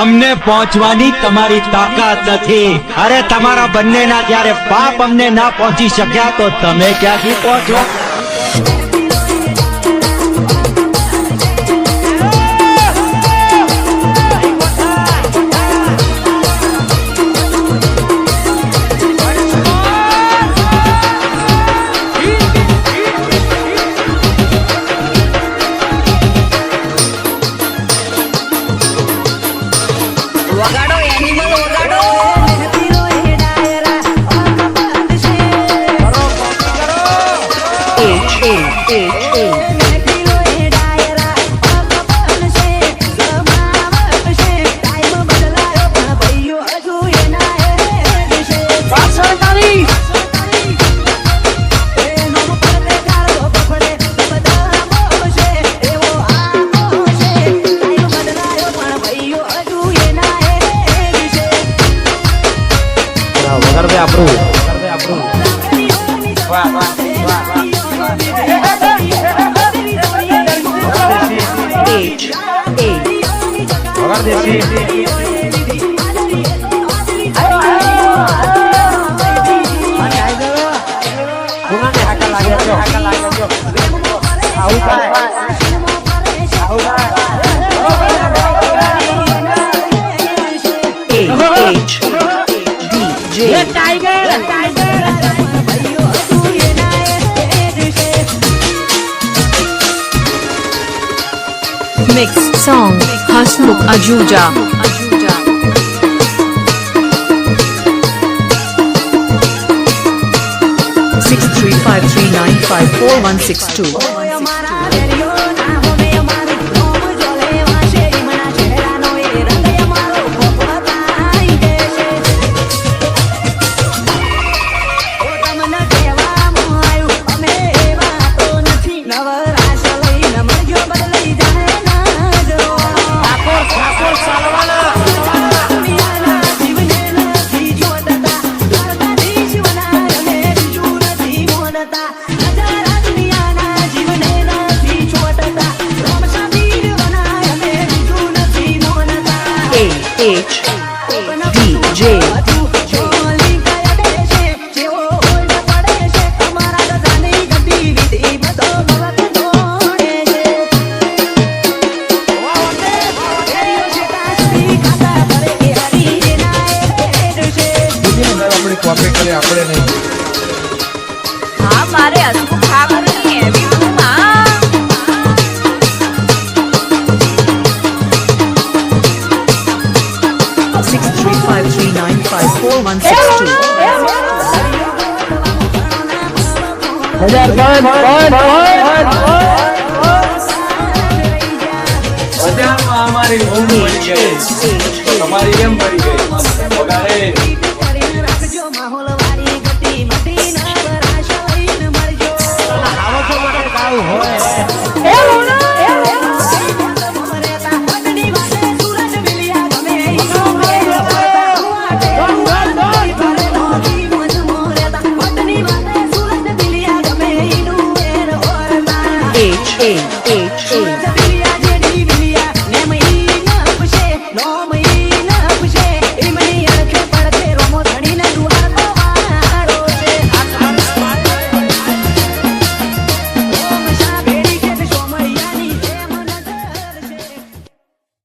અમને પહોંચવાની તમારી તાકાત નથી. અરે તમારા બંનેના જ્યારે પાપ અમને ના પહોંચી શક્યા તો તમે ક્યાંથી પહોંચો વગાડો એનિમલ વગાડો વગર દેશી Mix song Hasmukh Ajuja. Six three five three nine five four one six two. H D J આપણી કોપી કરે આપણે નહીં one six two. બજારમાં અમારી ઊંઘ પડી ગઈ તમારી એમ પડી ગઈ વગાડે A, A.